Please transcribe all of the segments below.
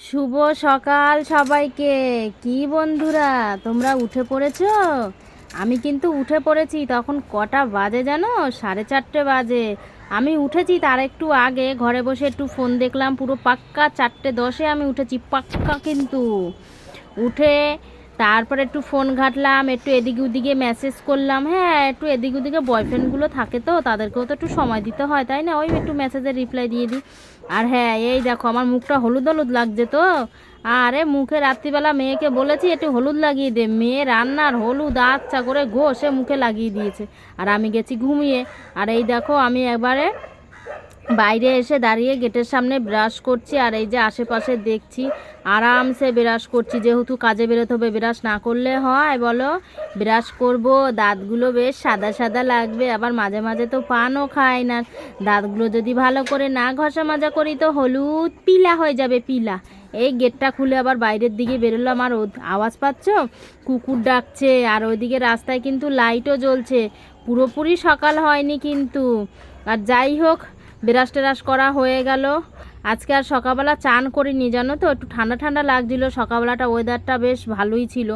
শুভ সকাল সবাইকে। কি বন্ধুরা, তোমরা উঠে পড়েছ? আমি কিন্তু উঠে পড়েছি, তখন কটা বাজে জানো? সাড়ে চারটে বাজে। আমি উঠেছি তার একটু আগে, ঘরে বসে একটু ফোন দেখলাম, পুরো পাক্কা চারটে দশে আমি উঠেছি, পাক্কা কিন্তু। উঠে তারপর একটু ফোন ঘাটলাম, একটু এদিকে ওদিকে মেসেজ করলাম। হ্যাঁ একটু এদিক ওদিকে বয়ফ্রেন্ডগুলো থাকে তো, তাদেরকেও তো একটু সময় দিতে হয়, তাই না? ওই একটু মেসেজের রিপ্লাই দিয়ে দিই। আর হ্যাঁ এই দেখো, আমার মুখটা হলুদ হলুদ লাগছে তো। আরে, মুখে রাত্রিবেলা মেয়েকে বলেছি, একটু হলুদ লাগিয়ে দে। মেয়ে রান্নার হলুদ আচ্ছা করে ঘষে মুখে লাগিয়ে দিয়েছে। আর আমি গেছি ঘুমিয়ে। আর এই দেখো, আমি একবারে বাইরে এসে দাঁড়িয়ে গেটের সামনে ব্রাশ করছি আর এই যে আশেপাশে দেখছি, আরামসে ব্রাশ করছি। যেহেতু কাজে বেরোতে হবে ব্রাশ না করলে হয়, বলো? ব্রাশ করব, দাঁতগুলো বেশ সাদা সাদা লাগবে, আবার মাঝে মাঝে তো পানও খায় না। দাঁতগুলো যদি ভালো করে না ঘষা মাজা করি তো হলুদ পিলা হয়ে যাবে, পিলা। এই গেটটা খুলে আবার বাইরের দিকে বেরোলাম আর আওয়াজ পাচ্ছ? কুকুর ডাকছে, আর ওইদিকে রাস্তায় কিন্তু লাইটও জ্বলছে। পুরোপুরি সকাল হয়নি কিন্তু। আর যাই হোক বিরাস টেরাস করা হয়ে গেল। আজকে আর সকালবেলা চান করিনি, জানো তো? একটু ঠান্ডা ঠান্ডা লাগছিল। সকালবেলাটা ওয়েদারটা বেশ ভালোই ছিল।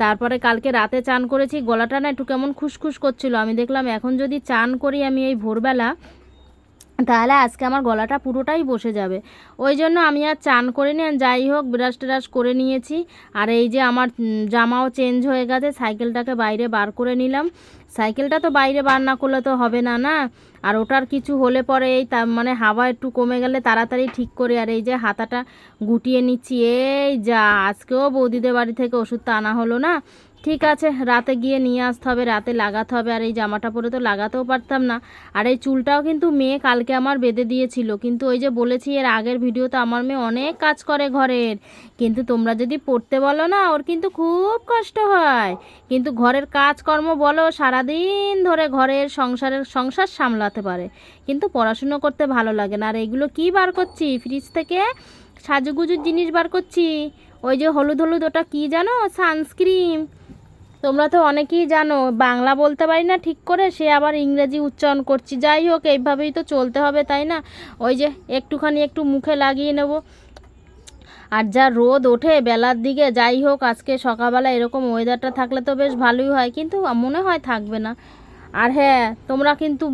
তারপরে কালকে রাতে চান করেছি। গলাটা না একটু কেমন খুসখুস করছিল। আমি দেখলাম এখন যদি চান করি আমি এই ভোরবেলা, তাহলে আজকে আমার গলাটা পুরোটাই বসে যাবে। ওই জন্য আমি আর চান করে নিই যাই হোক ব্রাশ ট্রাশ করে নিয়েছি। আর এই যে আমার জামাও চেঞ্জ হয়ে গেছে। সাইকেলটাকে বাইরে বার করে নিলাম। সাইকেলটা তো বাইরে বার না করলে তো হবে না না? আর ওটার কিছু হলে পরে এই তা মানে হাওয়া একটু কমে গেলে তাড়াতাড়ি ঠিক করে আর এই যে হাতাটা গুটিয়ে নিচ্ছি। এই যা, আজকেও বৌদিদের বাড়ি থেকে ওষুধটা আনা হলো না? ঠিক আছে, রাতে গিয়ে নিয়ে আসতে হবে, রাতে লাগাতে হবে, আর এই জামাটা পরে তো লাগাতেও পারতাম না। আর এই চুলটাও কিন্তু মেয়ে কালকে আমার বেঁধে দিয়েছিল। কিন্তু ওই যে বলেছি, এর আগের ভিডিওতে আমার মেয়ে অনেক কাজ করে ঘরের। কিন্তু তোমরা যদি পড়তে বলো না, ওর কিন্তু খুব কষ্ট হয়। কিন্তু ঘরের কাজকর্ম বলো, সারাদিন ধরে ঘরের সংসারের সংসার সামলাতে পারে। কিন্তু পড়াশুনো করতে ভালো লাগে না। আর এগুলো কি বার করছি? ফ্রিজ থেকে সাজুগুজুর জিনিস বার করছি। ওই যে হলুদ হলুদ, ওটা কি জানো? সানস্ক্রিন। তোমরা তো অনেকেই জানো, বাংলা বলতে পারি না ঠিক করে, সে আবার ইংরেজি উচ্চারণ করছি। যাই হোক, এইভাবেই তো চলতে হবে, তাই না? ওই যে একটুখানি একটু মুখে লাগিয়ে নেব। আর যা রোদ ওঠে বেলার দিকে, যাই হোক, আজকে সকালবেলা এরকম ওয়েদারটা থাকলে তো বেশ ভালোই হয়, কিন্তু মনে হয় থাকবে না। আর হ্যাঁ তোমরা কিন্তু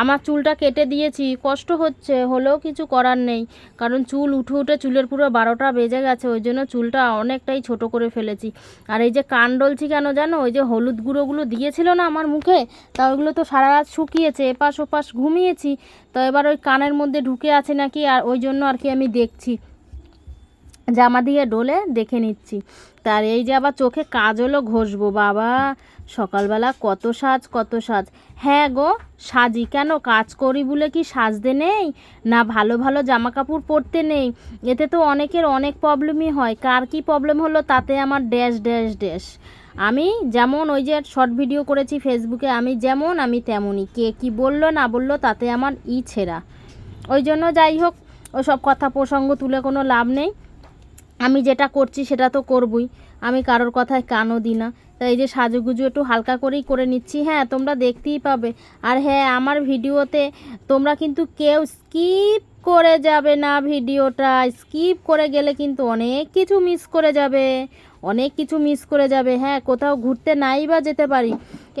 আমার চুলটা কেটে দিয়েছি, কষ্ট হচ্ছে, হলেও কিছু করার নেই। কারণ চুল উঠে উঠে চুলের পুরো বারোটা বেজে গেছে, ওই জন্য চুলটা অনেকটাই ছোট করে ফেলেছি। আর এই যে কান ডলছি কেন জানো? ওই যে হলুদ গুঁড়োগুলো দিয়েছিল না আমার মুখে, তা ওইগুলো তো সারা রাত শুকিয়েছে, এপাশ ওপাশ ঘুমিয়েছি। তো এবার ওই কানের মধ্যে ঢুকে আছে নাকি, আর ওই জন্য আর কি আমি দেখছি। জামা দিয়ে ডলে দেখে নিচ্ছি। তার এই যে আবার চোখে কাজলও ঘষবো, বাবা। সকালবেলা কত সাজ কত সাজ। হ্যাঁ গো, সাজি কেন? কাজ করি বলে কি সাজতে নেই? না ভালো ভালো জামা কাপড় পরতে নেই। এতে তো অনেকের অনেক প্রবলেমই হয়। কার কি প্রবলেম হলো তাতে আমার ড্যাশ ড্যাশ ড্যাশ। আমি যেমন ওই যে শর্ট ভিডিও করেছি ফেসবুকে, আমি যেমন, আমি তেমনই। কে কি বলল, না বলল তাতে আমার ই ছেঁড়া। ওই জন্য যাই হোক, ওসব কথা প্রসঙ্গ তুলে কোনো লাভ নেই। আমি যেটা করছি সেটা তো করবই। আমি কারোর কথায় কানও দিই না। এই যে সাজুগুজু একটু হালকা করেই করে নিচ্ছি হ্যাঁ তোমরা দেখতেই পাবে। আর হ্যাঁ আমার ভিডিওতে তোমরা কিন্তু কেউ স্কিপ করে যাবে না ভিডিওটা। স্কিপ করে গেলে কিন্তু অনেক কিছু মিস করে যাবে। অনেক কিছু মিস করে যাবে। হ্যাঁ কোথাও ঘুরতে নাই বা যেতে পারি।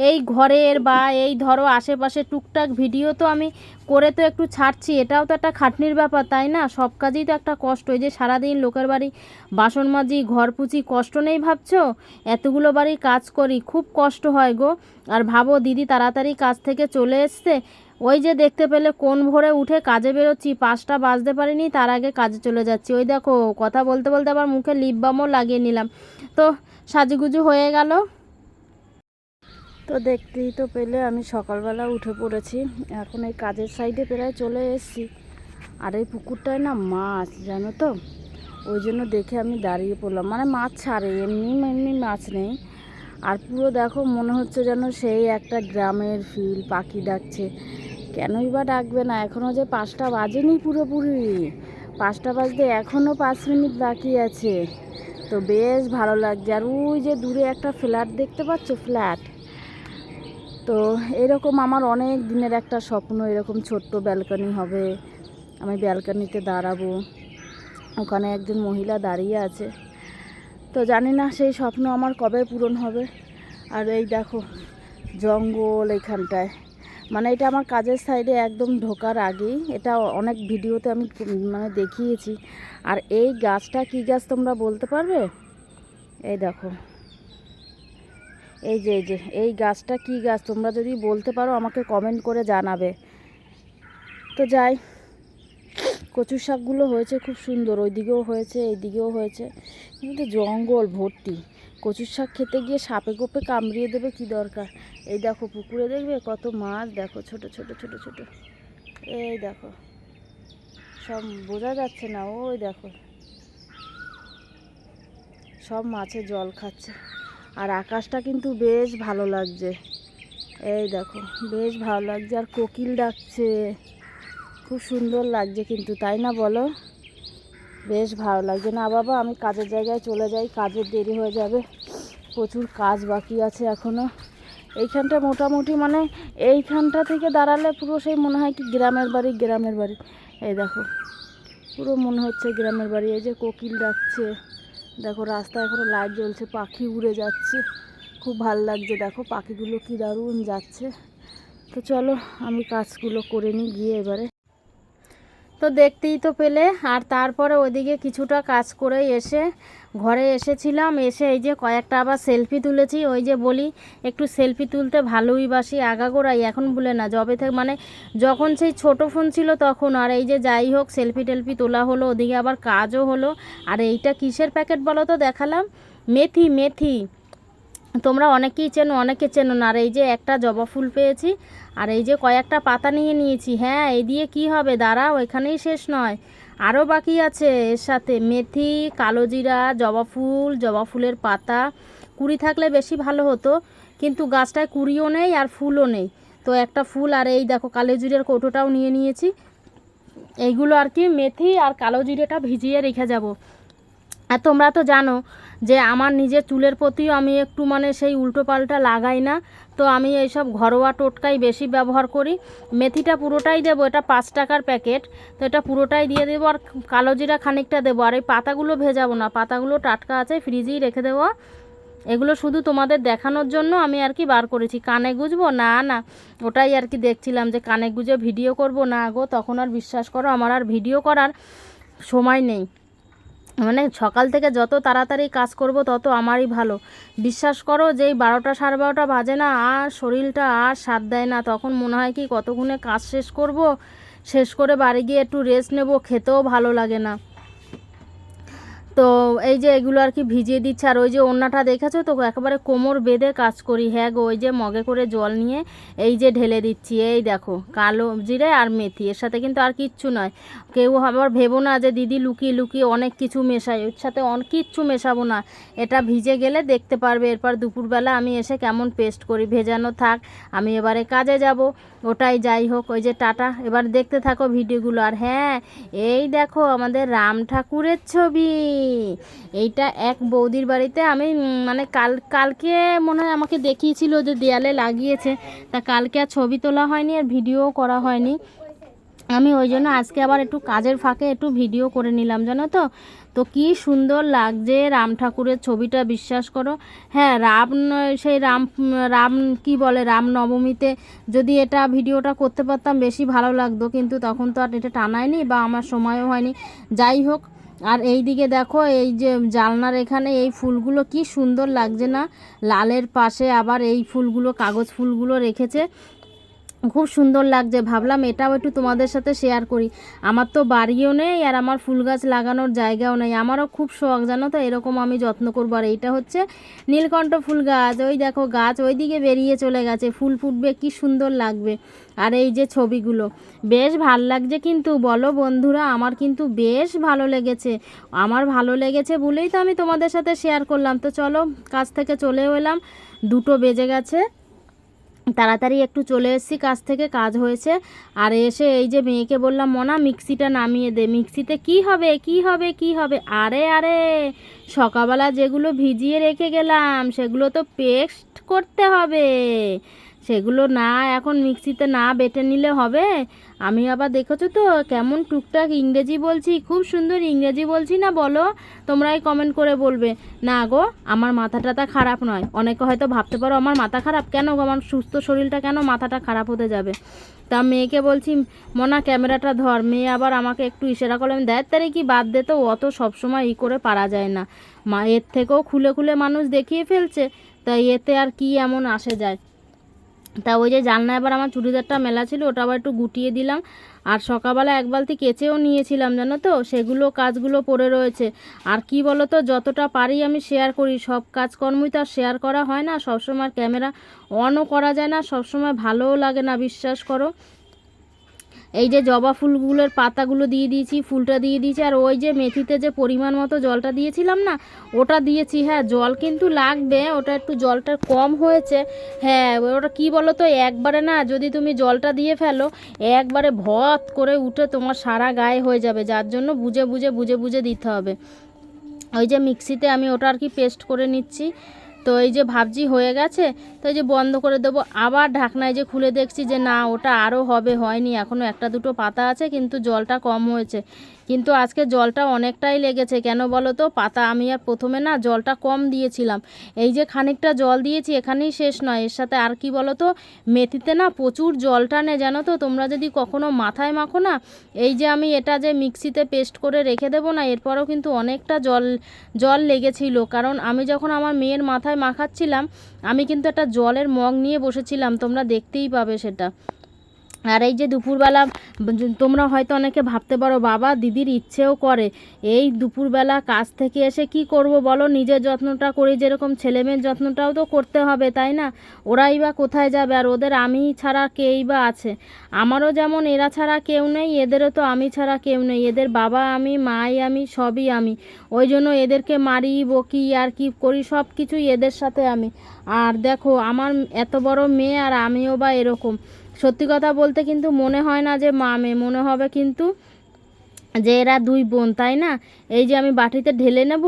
এই ঘরের বা এই ধরো আশেপাশে টুকটাক ভিডিও তো আমি করে তো একটু ছাড়ছি। এটাও তো একটা খাটনির ব্যাপার, তাই না? সব কাজেই তো একটা কষ্ট। এই যে সারাদিন লোকের বাড়ি বাসন মাজি, ঘর পুচি, কষ্ট নেই ভাবছ? এতগুলো বাড়ি কাজ করি, খুব কষ্ট হয় গো। আর ভাবো, দিদি তাড়াতাড়ি কাজ থেকে চলে এসছে। ওই যে দেখতে পেলে কোন ভোরে উঠে কাজে বেরোচ্ছি, পাঁচটা বাজতে পারিনি, তার আগে কাজে চলে যাচ্ছি। ওই দেখো, কথা বলতে বলতে আবার মুখে লিপ বামও লাগিয়ে নিলাম। তো সাজুগুজু হয়ে গেল। তো দেখতেই তো পেলে আমি সকালবেলা উঠে পড়েছি। এখন এই কাজের সাইডে প্রায় চলে এসেছি। আর এই পুকুরটায় না মাছ, জানো তো? ওই জন্য দেখে আমি দাঁড়িয়ে পড়লাম। মানে মাছ ছাড়ে, এমনি এমনি মাছ নেই। আর পুরো দেখো, মনে হচ্ছে যেন সেই একটা গ্রামের ফিল পাখি ডাকছে। কেনই বা ডাকবে না? এখনও যে পাঁচটা বাজেনি পুরোপুরি। পাঁচটা বাজতে এখনও পাঁচ মিনিট বাকি আছে। তো বেশ ভালো লাগছে। আর ওই যে দূরে একটা ফ্ল্যাট দেখতে পাচ্ছ? ফ্ল্যাট। তো এরকম আমার অনেক দিনের একটা স্বপ্ন, এরকম ছোট্ট ব্যালকনি হবে। আমি ব্যালকনিতে দাঁড়াবো। ওখানে একজন মহিলা দাঁড়িয়ে আছে। তো জানি না সেই স্বপ্ন আমার কবে পূরণ হবে। আর এই দেখো, জঙ্গল এখানটায়। মানে এটা আমার কাজের সাইডে একদম ঢোকার আগেই। এটা অনেক ভিডিওতে আমি মানে দেখিয়েছি। আর এই গাছটা কি গাছ তোমরা বলতে পারবে? এই দেখো। এই যে এই যে, এই গাছটা কি গাছ? তোমরা যদি বলতে পারো, আমাকে কমেন্ট করে জানাবে। তো যাই কচু শাকগুলো হয়েছে খুব সুন্দর। ওইদিকেও হয়েছে, এইদিকেও হয়েছে। কিন্তু জঙ্গল ভর্তি। কচুর শাক খেতে গিয়ে সাপে গোপে কামড়িয়ে দেবে কি দরকার? এই দেখো পুকুরে দেখবে কত মাছ? দেখো ছোট ছোট ছোট ছোট। এই দেখো। সব বোঝা যাচ্ছে না, ওই দেখো। সব মাছে জল খাচ্ছে। আর আকাশটা কিন্তু বেশ ভালো লাগছে। এই দেখো, বেশ ভালো লাগছে। আর কোকিল ডাকছে। খুব সুন্দর লাগছে কিন্তু, তাই না বলো? বেশ ভালো লাগছে। না বাবা, আমি কাজের জায়গায় চলে যাই, কাজের দেরি হয়ে যাবে। প্রচুর কাজ বাকি আছে এখনও এইখানটা মোটামুটি মানে এইখানটা থেকে দাঁড়ালে পুরো সেই মনে হয় কি গ্রামের বাড়ি গ্রামের বাড়ি। এই দেখো, পুরো মনে হচ্ছে গ্রামের বাড়ি। এই যে কোকিল ডাকছে। দেখো রাস্তায় এখনও লাইট জ্বলছে, পাখি উড়ে যাচ্ছে। খুব ভালো লাগছে, দেখো পাখিগুলো কি দারুণ যাচ্ছে। তো চলো, আমি কাজগুলো করে নিই গিয়ে এবারে। তো দেখতেই তো পেলে। আর তারপরে ওইদিকে কিছুটা কাজ করে এসে ঘরে এসেছিলাম। এসে এই যে কয়েকটা আবার সেলফি তুলেছি। ওই যে বলি, একটু সেলফি তুলতে ভালোই বাসি, আগাগোড়াই। এখন বলে না, যবে থেকে মানে যখন সেই ছোট ফোন ছিল তখন। আর এই যে যাই হোক সেলফি টেলফি তোলা হলো, ওদিকে আবার কাজও হলো। আর এইটা কিসের প্যাকেট বলো তো দেখালাম? মেথি মেথি। তোমরা অনেকেই চেনো, অনেকে চেনো না। আর এই যে একটা জবা ফুল পেয়েছি, আর এই যে কয়েকটা পাতা নিয়ে নিয়েছি। হ্যাঁ এই দিয়ে কি হবে? দাঁড়াও, এখানেই শেষ নয়। আরও বাকি আছে। এর সাথে মেথি, কালো জিরা, জবা ফুল, জবা ফুলের পাতা। কুড়ি থাকলে বেশি ভালো হতো, কিন্তু গাছটায় কুড়িও নেই আর ফুলও নেই। তো একটা ফুল, আর এই দেখো কালো জিরের কৌটোটাও নিয়ে নিয়েছি। এইগুলো আর কি, মেথি আর কালো জিরেটা ভিজিয়ে রেখে যাব। আর তোমরা তো জানো যে আমার নিজের চুলের প্রতিও আমি একটু মানে সেই উল্টো পাল্টা লাগাই না। তো আমি এইসব ঘরোয়া টোটকাই বেশি ব্যবহার করি। মেথিটা পুরোটাই দেবো, এটা পাঁচ টাকার প্যাকেট। তো এটা পুরোটাই দিয়ে দেবো আর কালো জিরা খানিকটা দেবো। আর এই পাতাগুলো ভেজাবো না, পাতাগুলো টাটকা আছে, ফ্রিজেই রেখে দেবো। এগুলো শুধু তোমাদের দেখানোর জন্য আমি আর কি বার করেছি। কানে গুজবো? না না। ওটাই আর কি দেখছিলাম যে কানে গুজে ভিডিও করব না গো, তখন আর বিশ্বাস করো, আমার আর ভিডিও করার সময় নেই। মানে সকাল থেকে যত তাড়াতাড়ি কাজ করব তত আমারই ভালো। বিশ্বাস করো যে এই বারোটা সাড়ে বারোটা বাজে না, আর শরীরটা আর সাথ দেয় না। তখন মনে হয় কি কতক্ষণে কাজ শেষ করব? শেষ করে বাড়ি গিয়ে একটু রেস্ট নেব, খেতেও ভালো লাগে না। তো এই যে এগুলো আর কি ভিজিয়ে দিচ্ছে, আর ওই যে ওড়নাটা দেখেছ তো, একেবারে কোমর বেঁধে কাজ করি। হ্যাঁ গো, ওই যে মগে করে জল নিয়ে এই যে ঢেলে দিচ্ছি, এই দেখো, কালো জিরে আর মেথি। এর সাথে কিন্তু আর কিচ্ছু নয়। কেউ আবার ভেবো না যে দিদি লুকিয়ে লুকিয়ে অনেক কিছু মেশাই ওর সাথে অনেক কিচ্ছু মেশাবো না। এটা ভিজে গেলে দেখতে পারবে। এরপর দুপুরবেলা আমি এসে কেমন পেস্ট করি, ভেজানো থাক, আমি এবারে কাজে যাব। ওটাই যাই হোক, ওই যে টাটা। এবার দেখতে থাকো ভিডিওগুলো। আর হ্যাঁ এই দেখো আমাদের রাম ঠাকুরের ছবি। এইটা এক বৌদির বাড়িতে আমি মানে কাল, কালকে মনে হয় আমাকে দেখিয়েছিল যে দেয়ালে লাগিয়েছে। তা কালকে আর ছবি তোলা হয়নি আর ভিডিও করা হয়নি। আমি ওই জন্য আজকে আবার একটু কাজের ফাঁকে একটু ভিডিও করে নিলাম, জানো তো? তো কি সুন্দর লাগছে রাম ঠাকুরের ছবিটা, বিশ্বাস করো। হ্যাঁ রাম সেই রাম রাম, কি বলে রাম নবমীতে যদি এটা ভিডিওটা করতে পারতাম বেশি ভালো লাগতো, কিন্তু তখন তো আর এটা টানায়নি বা আমার সময়ও হয়নি। যাই হোক আর এই দিকে দেখো, এই যে জালনার এখানে এই ফুলগুলো কি সুন্দর লাগছে না। লালের পাশে আবার এই ফুলগুলো, কাগজ ফুলগুলো রেখেছে। খুব সুন্দর লাগছে। ভাবলাম এটাও একটু তোমাদের সাথে শেয়ার করি। আমার তো বাড়িও নেই আর আমার ফুল গাছ লাগানোর জায়গাও নেই। আমারও খুব শখ, জানো তো? এরকম আমি যত্ন করব। আর এইটা হচ্ছে নীলকণ্ঠ ফুল গাছ। ওই দেখো গাছ ওইদিকে বেরিয়ে চলে গেছে। ফুল ফুটবে, কি সুন্দর লাগবে। আর এই যে ছবিগুলো, বেশ ভালো লাগছে কিন্তু। বলো বন্ধুরা, আমার কিন্তু বেশ ভালো লেগেছে। আমার ভালো লেগেছে বলেই তো আমি তোমাদের সাথে শেয়ার করলাম। তো চলো কাজ থেকে চলেও এলাম। দুটো বেজে গেছে। তাড়াতাড়ি একটু চলে এসেছি, কাজ থেকে কাজ হয়েছে। আর এসে এই যে মেয়েকে বললাম, মনা, মিক্সিটা নামিয়ে দে। মিক্সিতে কি হবে? কি হবে? কি হবে? আরে আরে, সকালবেলা যেগুলো ভিজিয়ে রেখে গেলাম, সেগুলো তো পেস্ট করতে হবে। সেগুলো না, এখন মিক্সিতে না বেটে নিলে হবে? আমি আবার দেখেছ তো কেমন টুকটাক ইংরেজি বলছি, খুব সুন্দর ইংরেজি বলছি না বলো? তোমরাই কমেন্ট করে বলবে। না গো, আমার মাথা টাথা খারাপ নয়। অনেকে হয়তো ভাবতে পারো আমার মাথা খারাপ কেন গো? আমার সুস্থ শরীরটা কেন মাথাটা খারাপ হতে যাবে? তা মেয়েকে বলছি, মনা ক্যামেরাটা ধর। মেয়ে আবার আমাকে একটু ইশারা করলাম দেয় তারে কি বাদ দে তো অত সবসময় ই করে পারা যায় না। মা এর থেকেও খুলে খুলে মানুষ দেখিয়ে ফেলছে। তা এতে আর কি এমন আসে যায়? তা ওই যে জানলা এবার আমার চুড়িদারটা মেলা ছিল, ওটা আবার একটু গুটিয়ে দিলাম। আর সকালবেলা এক বালতি কেচেও নিয়েছিলাম, জানো তো? সেগুলো কাজগুলো পড়ে রয়েছে। আর কি বলো তো যতটা পারি আমি শেয়ার করি। সব কাজকর্মই তো আর শেয়ার করা হয় না। সবসময় ক্যামেরা অনও করা যায় না। সবসময় ভালোও লাগে না, বিশ্বাস করো। এই যে জবা ফুলগুলোর পাতাগুলো দিয়ে দিয়েছি, ফুলটা দিয়ে দিয়েছি, আর ওই যে মেথিতে যে পরিমাণ মতো জলটা দিয়েছিলাম না, ওটা দিয়েছি। হ্যাঁ জল কিন্তু লাগবে, ওটা একটু জলটা কম হয়েছে। হ্যাঁ ওটা কি বলো তো একবারে না, যদি তুমি জলটা দিয়ে ফেলো, একবারে ভত করে উঠে তোমার সারা গায়ে হয়ে যাবে। যার জন্য বুঝে বুঝে বুঝে বুঝে দিতে হবে। ওই যে মিক্সিতে আমি ওটা আর কি পেস্ট করে নিচ্ছি। তো এই যে ভাবছি হয়ে গেছে, তো এই যে বন্ধ করে দেবো। আবার ঢাকনায় যে খুলে দেখছি যে না, ওটা আরও হবে, হয়নি। এখনও একটা দুটো পাতা আছে, কিন্তু জলটা কম হয়েছে। কিন্তু আজকে জলটা অনেকটাই লেগেছে। কেন বলো তো? পাতা আমি আর প্রথমে না জলটা কম দিয়েছিলাম। এই যে খানিকটা জল দিয়েছি, এখানেই শেষ নয়। এর সাথে আর কি বলো তো? মেথিতে না প্রচুর জল টানে জানো তো? তোমরা যদি কখনো মাথায় মাখো না, এই যে আমি এটা যে মিক্সিতে পেস্ট করে রেখে দেবো না, এরপরেও কিন্তু অনেকটা জল জল লেগেছিল। কারণ আমি যখন আমার মেয়ের মাথায় মাখাচ্ছিলাম, আমি কিন্তু একটা জলের মগ নিয়ে বসেছিলাম। তোমরা দেখতেই পাবে সেটা। আর এই যে দুপুরবেলা, তোমরা হয়তো অনেকে ভাবতে পারো, বাবা দিদির ইচ্ছেও করে। এই দুপুরবেলা কাজ থেকে এসে কি করব বলো? নিজের যত্নটা করি যেরকম ছেলেমেয়ের যত্নটাও তো করতে হবে, তাই না? ওরাই বা কোথায় যাবে? আর ওদের আমি ছাড়া কেই বা আছে? আমারও যেমন, এরা ছাড়া কেউ নেই, এদেরও তো আমি ছাড়া কেউ নেই। এদের বাবা আমি, মাই আমি, সবই আমি। ওই জন্য এদেরকে মারি, বকি, আর কি করি, সব কিছুই এদের সাথে আমি। আর দেখো, আমার এত বড় মেয়ে আর আমিও বা এরকম। সত্যি কথা বলতে কিন্তু মনে হয় না যে মা মেয়ে, মনে হবে কিন্তু যে এরা দুই বোন, তাই না? এই যে আমি বাটিতে ঢেলে নেব,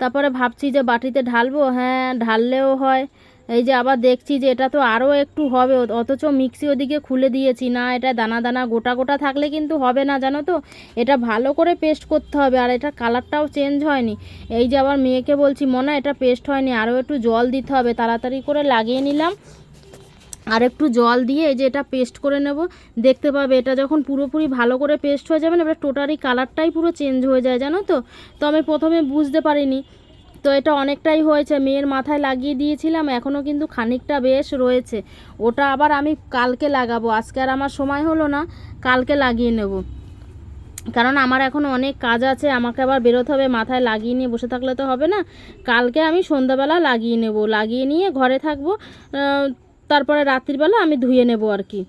তারপরে ভাবছি যে বাটিতে ঢালবো হ্যাঁ ঢাললেও হয়। এই যে আবার দেখছি যে এটা তো আরও একটু হবে, অথচ মিক্সি ওদিকে খুলে দিয়েছি না, এটা দানা দানা গোটা গোটা থাকলে কিন্তু হবে না, জানো তো? এটা ভালো করে পেস্ট করতে হবে, আর এটা কালারটাও চেঞ্জ হয়নি। এই যে আবার মেয়েকে বলছি, মনে, এটা পেস্ট হয়নি, আরও একটু জল দিতে হবে, তাড়াতাড়ি করে লাগিয়ে নিলাম। আর একটু জল দিয়ে এই যে এটা পেস্ট করে নেব। দেখতে পাবে, এটা যখন পুরোপুরি ভালো করে পেস্ট হয়ে যাবে না, এবার টোটালি কালারটাই পুরো চেঞ্জ হয়ে যায়, জানো তো? তো আমি প্রথমে বুঝতে পারিনি। তো এটা অনেকটাই হয়েছে, মেয়ের মাথায় লাগিয়ে দিয়েছিলাম এখনও কিন্তু খানিকটা বেশ রয়েছে। ওটা আবার আমি কালকে লাগাবো, আজকে আর আমার সময় হলো না, কালকে লাগিয়ে নেব। কারণ আমার এখন অনেক কাজ আছে, আমাকে আবার বেরোতে হবে, মাথায় লাগিয়ে নিয়ে বসে থাকলে তো হবে না। কালকে আমি সন্ধ্যাবেলা লাগিয়ে নেব, লাগিয়ে নিয়ে ঘরে থাকব তারপরে রাত্রিবেলা আমি ধুয়ে নেব আর কি।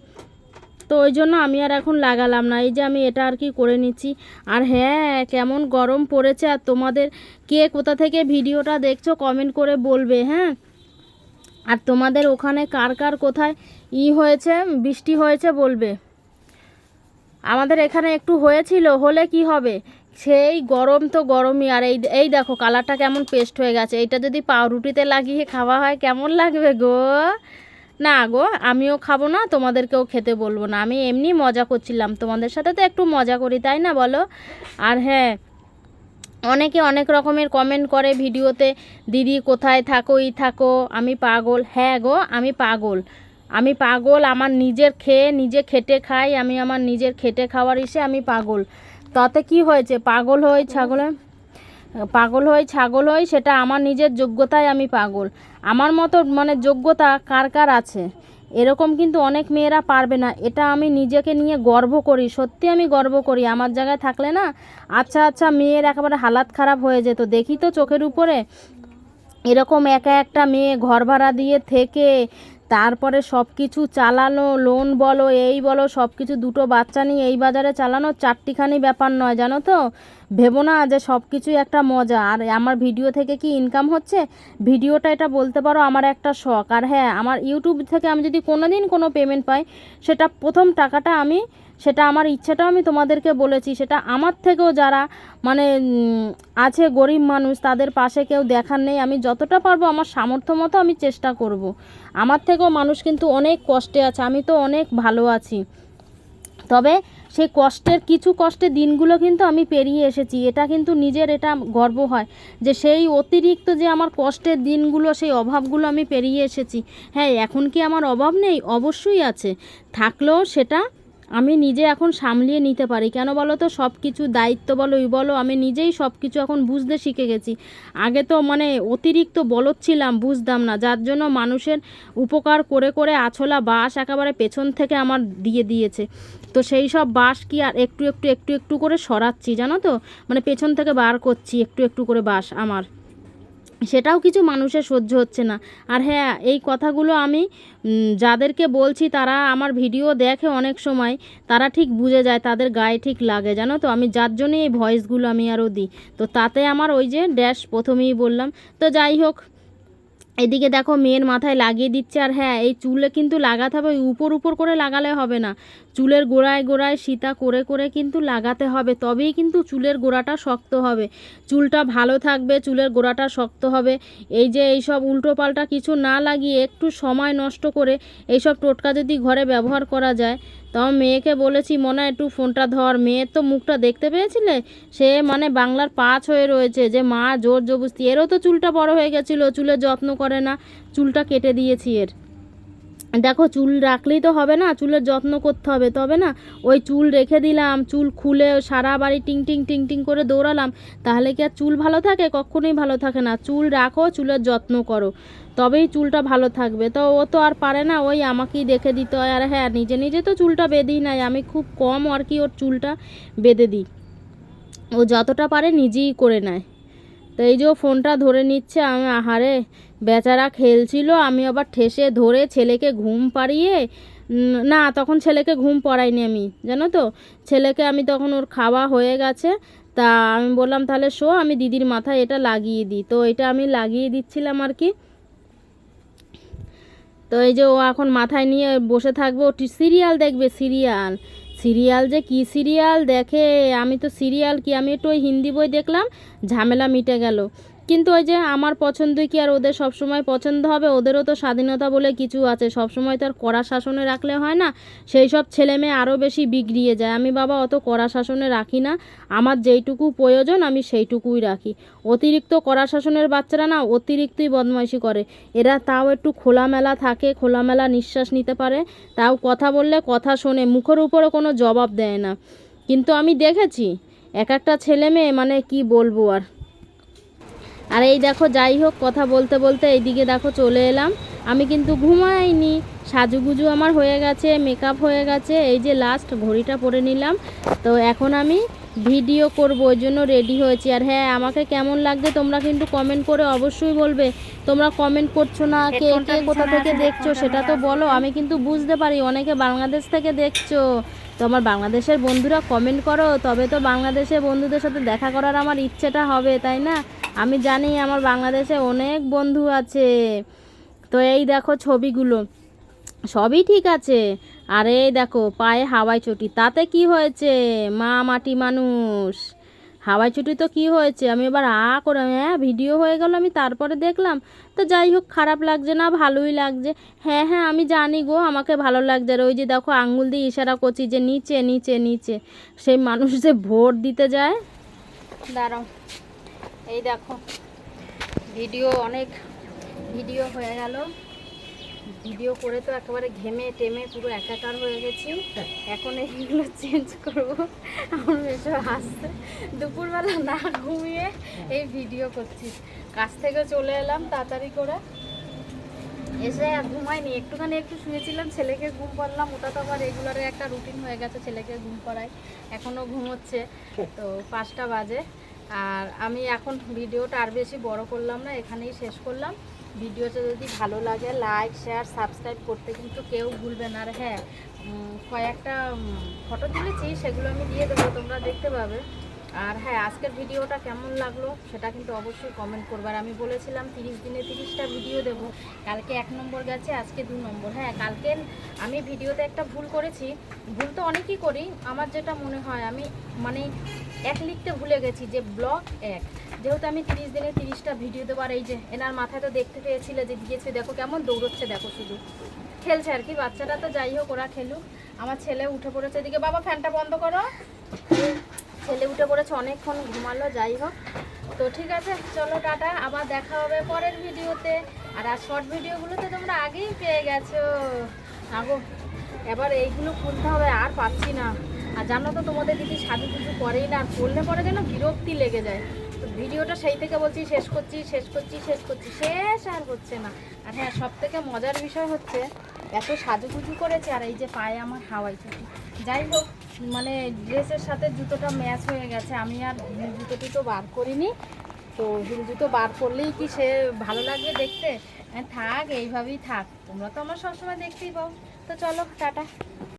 তো ওই জন্য আমি আর এখন লাগালাম না। এই যে আমি এটা আর কি করে নিচ্ছি। আর হ্যাঁ কেমন গরম পড়েছে। আর তোমাদের কে কোথা থেকে ভিডিওটা দেখছ কমেন্ট করে বলবে হ্যাঁ? আর তোমাদের ওখানে কার কার কোথায় ই হয়েছে, বৃষ্টি হয়েছে বলবে। আমাদের এখানে একটু হয়েছিল, হলে কি হবে? সেই গরম তো গরমই। আর এই এই দেখো কালারটা কেমন পেস্ট হয়ে গেছে। এটা যদি পাউরুটিতে লাগিয়ে খাওয়া হয়, কেমন লাগবে গো? না গো, আমিও খাব না, তোমাদেরকেও খেতে বলব না। আমি এমনি মজা করছিলাম। তোমাদের সাথে তো একটু মজা করি, তাই না বলো? আর হ্যাঁ অনেকে অনেক রকমের কমেন্ট করে ভিডিওতে, দিদি কোথায় থাকো? ই থাকো। আমি পাগল। হ্যাঁ গো, আমি পাগল। আমি পাগল, আমার নিজের খেয়ে নিজে খেটে খাই, আমি আমার নিজের খেটে খাওয়ার ইসে আমি পাগল। তাতে কি হয়েছে? পাগল হয়ে ছাগলে পাগল হই ছাগল হই সেটা আমার নিজের যোগ্যতায় আমি পাগল। আমার মতো মানে যোগ্যতা কার কার আছে? এরকম কিন্তু অনেক মেয়েরা পারবে না। এটা আমি নিজেকে নিয়ে গর্ব করি, সত্যি আমি গর্ব করি। আমার জায়গায় থাকলে না আচ্ছা আচ্ছা মেয়ের একেবারে হালাত খারাপ হয়ে যেত। দেখি তো চোখের উপরে, এরকম একা একটা মেয়ে ঘর ভাড়া দিয়ে থেকে তারপরে সব কিছু চালানো লোন বলো, এই বলো সব কিছু দুটো বাচ্চা নিয়ে এই বাজারে চালানো চারটিখানি ব্যাপার নয়, জানো তো? ভেবো না যে সব কিছুই একটা মজা। আর আমার ভিডিও থেকে কি ইনকাম হচ্ছে? ভিডিওটা এটা বলতে পারো আমার একটা শখ। আর হ্যাঁ আমার ইউটিউব থেকে আমি যদি কোনো দিন কোনো পেমেন্ট পাই, সেটা প্রথম টাকাটা আমি সেটা আমার ইচ্ছেটাও আমি তোমাদেরকে বলেছি, সেটা আমার থেকেও যারা মানে আছে গরিব মানুষ, তাদের পাশে কেউ দেখার নেই, আমি যতটা পারব আমার সামর্থ্য মতো আমি চেষ্টা করব। আমার থেকেও মানুষ কিন্তু অনেক কষ্টে আছে, আমি তো অনেক ভালো আছি। তবে সেই কষ্টের কিছু কষ্টের দিনগুলো কিন্তু আমি পেরিয়ে এসেছি, এটা কিন্তু নিজের এটা গর্ব হয় যে সেই অতিরিক্ত যে আমার কষ্টের দিনগুলো, সেই অভাবগুলো আমি পেরিয়ে এসেছি। হ্যাঁ এখন কি আমার অভাব নেই? অবশ্যই আছে। থাকলেও সেটা আমি নিজে এখন সামলিয়ে নিতে পারি। কেন বলো তো? সব কিছু দায়িত্ব বলো, ই বলো, আমি নিজেই সব কিছু এখন বুঝতে শিখে গেছি। আগে তো মানে অতিরিক্ত বলদ ছিলাম, বুঝতাম না। যার জন্য মানুষের উপকার করে করে আছলা বাস একেবারে পেছন থেকে আমার দিয়ে দিয়েছে। তো সেই সব বাস কি আর একটু একটু একটু একটু করে সরাচ্ছি, জানো তো? মানে পেছন থেকে বার করছি, একটু একটু করে বাস আমার। সেটাও কিছু মানুষের সহ্য হচ্ছে না। আর হ্যাঁ এই কথাগুলো আমি যাদেরকে বলছি তারা আমার ভিডিও দেখে অনেক সময়, তারা ঠিক বুঝে যায়, তাদের গায়ে ঠিক লাগে, জানো তো? আমি যার জন্যই এই ভয়েসগুলো আমি আরও দিই। তো তাতে আমার ওই যে ড্যাশ প্রথমেই বললাম। তো যাই হোক, এদিকে দেখো মেয়ের মাথায় লাগিয়ে দিচ্ছে। আর হ্যাঁ এই চুলে কিন্তু লাগাতে হবে উপর উপর করে লাগালে হবে না। চুলের গোড়ায় গোড়ায় সীতা করে করে কিন্তু লাগাতে হবে, তবেই কিন্তু চুলের গোড়াটা শক্ত হবে। চুলটা ভালো থাকবে, চুলের গোড়াটা শক্ত হবে। এই যে এইসব উল্টোপাল্টা কিছু না লাগিয়ে একটু সময় নষ্ট করে এইসব টোটকা যদি ঘরে ব্যবহার করা যায় তো আমার মেয়েকে বলেছি, মনে হয় একটু ফোনটা ধর। মেয়ের তো মুখটা দেখতে পেয়েছিলে? সে মানে বাংলার পাঁচ হয়ে রয়েছে, যে মা জোর জবস্তি এরও তো চুলটা বড় হয়ে গেছিল, চুলের যত্ন করে না। চুলটা কেটে দিয়েছি এর। দেখো চুল রাখলেই তো হবে না, চুলের যত্ন করতে হবে, তবে না ওই চুল রেখে দিলাম, চুল খুলে সারা বাড়ি টিং টিং টিং টিং করে দৌড়ালাম, তাহলে কি আর চুল ভালো থাকে? কখনোই ভালো থাকে না, চুল রাখো, চুলের যত্ন করো, তবেই চুলটা ভালো থাকবে, তো ও তো আর পারে না, ওই আমাকেই দেখে দিতে হয়, আর হ্যাঁ নিজে নিজে তো চুলটা বেঁধেই নাই আমি খুব কম আর কি ওর চুলটা বেঁধে দিই, ও যতটা পারে নিজেই করে নেয়। তো এই যে ফোনটা ধরে নিচ্ছে, আমি আহারে বেচারা খেলছিল, আমি আবার ঠেসে ধরে ছেলেকে ঘুম পাড়িয়ে না, তখন ছেলেকে ঘুম পড়াইনি আমি, জানো তো? ছেলেকে আমি তখন ওর খাওয়া হয়ে গেছে, তা আমি বললাম, তাহলে শো, আমি দিদির মাথায় এটা লাগিয়ে দিই। তো এটা আমি লাগিয়ে দিচ্ছিলাম আর কি। তো এই যে ও এখন মাথায় নিয়ে বসে থাকবে, ও সিরিয়াল দেখবে, সিরিয়াল। সিরিয়াল যে কি সিরিয়াল দেখে? আমি তো সিরিয়াল কি? আমি একটু ওই হিন্দি বই দেখলাম, ঝামেলা মিটে গেল। কিন্তু ওই যে আমার পছন্দ কি আর ওদের সব সময় পছন্দ হবে? ওদেরও তো স্বাধীনতা বলে কিছু আছে। সব সময় তো আর কড়া শাসনে রাখলে হয় না? সেই সব ছেলে মেয়ে আরও বেশি বিগড়িয়ে যায়। আমি বাবা অত কড়া শাসনে রাখি না। আমার যেইটুকু প্রয়োজন, আমি সেইটুকুই রাখি। অতিরিক্ত কড়া শাসনের বাচ্চারা না অতিরিক্তই বদমাইশি করে। এরা তাও একটু খোলামেলা থাকে, খোলামেলা নিঃশ্বাস নিতে পারে। তাও কথা বললে কথা শোনে, মুখের উপরে কোনো জবাব দেয় না। কিন্তু আমি দেখেছি, এক একটা ছেলে মেয়ে মানে কি বলব আর? আর এই দেখো যাই হোক কথা বলতে বলতে এইদিকে দেখো চলে এলাম। আমি কিন্তু ঘুমাইনি। সাজুগুজু আমার হয়ে গেছে মেকআপ হয়ে গেছে। এই যে লাস্ট ঘড়িটা পরে নিলাম। তো এখন আমি ভিডিও করব ওই জন্য রেডি হয়েছি। আর হ্যাঁ আমাকে কেমন লাগছে তোমরা কিন্তু কমেন্ট করে অবশ্যই বলবে। তোমরা কমেন্ট করছ না কে কে কোথা থেকে দেখছ সেটা তো বলো আমি কিন্তু বুঝতে পারি অনেকে বাংলাদেশ থেকে দেখছ। তো আমার বাংলাদেশের বন্ধুরা কমেন্ট করো তবে তো বাংলাদেশের বন্ধুদের সাথে দেখা করার আমার ইচ্ছেটা হবে তাই না? আমি জানি আমার বাংলাদেশে অনেক বন্ধু আছে। তো এই দেখো ছবিগুলো। সবই ঠিক আছে। আর এই দেখো, পায়ে হাওয়াই চটি। তাতে কি হয়েছে? মা মাটি মানুষ। হাওয়াই চটি তো কি হয়েছে? আমি এবার আ করে হ্যাঁ ভিডিও হয়ে গেল, আমি তারপরে দেখলাম। তো যাই হোক, খারাপ লাগছে না, ভালোই লাগছে। হ্যাঁ হ্যাঁ আমি জানি গো, আমাকে ভালো লাগছে। আর ওই যে দেখো, আঙ্গুল দিয়ে ইশারা করছি যে নিচে নিচে নিচে। সেই মানুষ যে ভোট দিতে যায়। দাঁড়াও। এই দেখো, ভিডিও অনেক ভিডিও হয়ে গেল। ভিডিও করে তো একেবারে ঘেমে টেমে পুরো একাকার হয়ে গেছি। এখন এইগুলো চেঞ্জ করব। আমার বেশি হাসতে দুপুরবেলা না ঘুমিয়ে এই ভিডিও করছি। কাছ থেকে চলে এলাম তাড়াতাড়ি করে। এসে আর ঘুমাইনি একটুখানি একটু শুয়েছিলাম, ছেলেকে ঘুম পাড়লাম। ওটা তো আবার রেগুলারে একটা রুটিন হয়ে গেছে ছেলেকে ঘুম পাড়াই এখনও ঘুমোচ্ছে। তো পাঁচটা বাজে। আর আমি এখন ভিডিওটা আর বেশি বড় করলাম না, এখানেই শেষ করলাম। ভিডিওটা যদি ভালো লাগে লাইক শেয়ার সাবস্ক্রাইব করতে কিন্তু কেউ ভুলবে না। আর হ্যাঁ কয়েকটা ফটো তুলেছি, সেগুলো আমি দিয়ে দেবো, তোমরা দেখতে পাবে। আর হ্যাঁ আজকের ভিডিওটা কেমন লাগল সেটা কিন্তু অবশ্যই কমেন্ট করবার আমি বলেছিলাম তিরিশ দিনে তিরিশটা ভিডিও দেব। কালকে এক নম্বর গেছে, আজকে দু নম্বর। হ্যাঁ কালকে আমি ভিডিওতে একটা ভুল করেছি। ভুল তো অনেকই করি। আমার যেটা মনে হয়, আমি মানে এক লিখতে ভুলে গেছি যে ব্লগ এক। যেহেতু আমি তিরিশ দিনে তিরিশটা ভিডিও দেবো, আর এই যে এনার মাথায় তো দেখতে পেয়েছিলে যে দিয়েছে, দেখো কেমন দৌড়চ্ছে, দেখো শুধু। খেলছে আর কি বাচ্চাটা তো যাই হোক, ওরা খেলুক। আমার ছেলে উঠে পড়েছে, এদিকে বাবা ফ্যানটা বন্ধ করো। ছেলে উঠে পড়েছে, অনেকক্ষণ ঘুমালো, যাই হোক। তো ঠিক আছে, চলো টাটা, আবার দেখা হবে পরের ভিডিওতে। আর আর শর্ট ভিডিওগুলোতে তোমরা আগেই পেয়ে গেছো। আগো, এবার এইগুলো খুলতে হবে, আর পাচ্ছি না। আর জানো তো, তোমাদের দিদি সাধু পুজো করেই না, আর করলে পরে যেন বিরক্তি লেগে যায়। তো ভিডিওটা সেই থেকে বলছি, শেষ করছি শেষ করছি শেষ করছি, শেষ আর হচ্ছে না। আর হ্যাঁ সব থেকে মজার বিষয় হচ্ছে, এত সাজুগুজু করেছে, আর এই যে পায়ে আমার হাওয়াই যাই হোক মানে ড্রেসের সাথে জুতোটা ম্যাচ হয়ে গেছে। আমি আর হিল জুতো টুতো বার করিনি। তো হিল জুতো বার করলেই কি সে ভালো লাগবে দেখতে? হ্যাঁ, থাক এইভাবেই থাক। তোমরা তো আমার সবসময় দেখতেই পাও। তো চলো টাটা।